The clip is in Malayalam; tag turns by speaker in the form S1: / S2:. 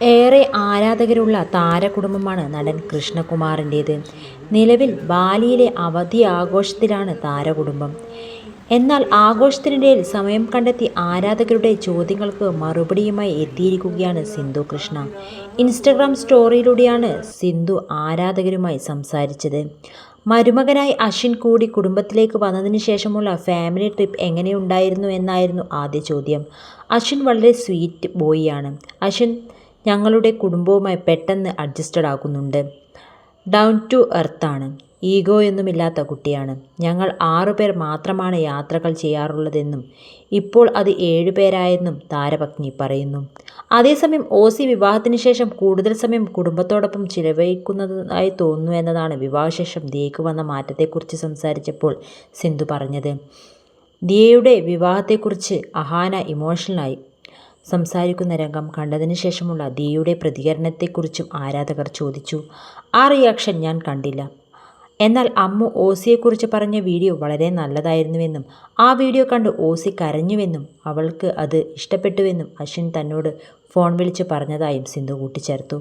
S1: ഏറെ ആരാധകരുള്ള താരകുടുംബമാണ് നടൻ കൃഷ്ണകുമാറിന്റേത്. നിലവിൽ ബാലിയിലെ അവധി ആഘോഷത്തിലാണ് താരകുടുംബം. എന്നാൽ ആഘോഷത്തിനിടയിൽ സമയം കണ്ടെത്തി ആരാധകരുടെ ചോദ്യങ്ങൾക്ക് മറുപടിയുമായി എത്തിയിരിക്കുകയാണ് സിന്ധു കൃഷ്ണ. ഇൻസ്റ്റഗ്രാം സ്റ്റോറിയിലൂടെയാണ് സിന്ധു ആരാധകരുമായി സംസാരിച്ചത്. മരുമകനായി അശ്വിൻ കൂടി കുടുംബത്തിലേക്ക് വന്നതിന് ശേഷമുള്ള ഫാമിലി ട്രിപ്പ് എങ്ങനെയുണ്ടായിരുന്നു എന്നായിരുന്നു ആദ്യ ചോദ്യം. അശ്വിൻ വളരെ സ്വീറ്റ് ബോയിയാണ്. അശ്വിൻ ഞങ്ങളുടെ കുടുംബവുമായി പെട്ടെന്ന് അഡ്ജസ്റ്റഡ് ആകുന്നുണ്ട്. Down to എർത്താണ്. ഈഗോയൊന്നുമില്ലാത്ത കുട്ടിയാണ്. ഞങ്ങൾ ആറുപേർ മാത്രമാണ് യാത്രകൾ ചെയ്യാറുള്ളതെന്നും ഇപ്പോൾ അത് ഏഴുപേരായെന്നും താരപത്നി പറയുന്നു. അതേസമയം ഓസി വിവാഹത്തിന് ശേഷം കൂടുതൽ സമയം കുടുംബത്തോടൊപ്പം ചിലവഴിക്കുന്നതായി തോന്നുന്നു എന്നതാണ് വിവാഹശേഷം ദിയയ്ക്ക് വന്ന മാറ്റത്തെക്കുറിച്ച് സംസാരിച്ചപ്പോൾ സിന്ധു പറഞ്ഞത്. ദിയയുടെ വിവാഹത്തെക്കുറിച്ച് അഹാന ഇമോഷണലായി സംസാരിക്കുന്ന രംഗം കണ്ടതിന് ശേഷമുള്ള ദിയയുടെ പ്രതികരണത്തെക്കുറിച്ചും ആരാധകർ ചോദിച്ചു. ആ റിയാക്ഷൻ ഞാൻ കണ്ടില്ല. എന്നാൽ അമ്മു ഓസിയെക്കുറിച്ച് പറഞ്ഞ വീഡിയോ വളരെ നല്ലതായിരുന്നുവെന്നും ആ വീഡിയോ കണ്ട് ഓസി കരഞ്ഞുവെന്നും അവൾക്ക് അത് ഇഷ്ടപ്പെട്ടുവെന്നും അശ്വിൻ തന്നോട് ഫോൺ വിളിച്ച് പറഞ്ഞതായും സിന്ധു കൂട്ടിച്ചേർത്തു.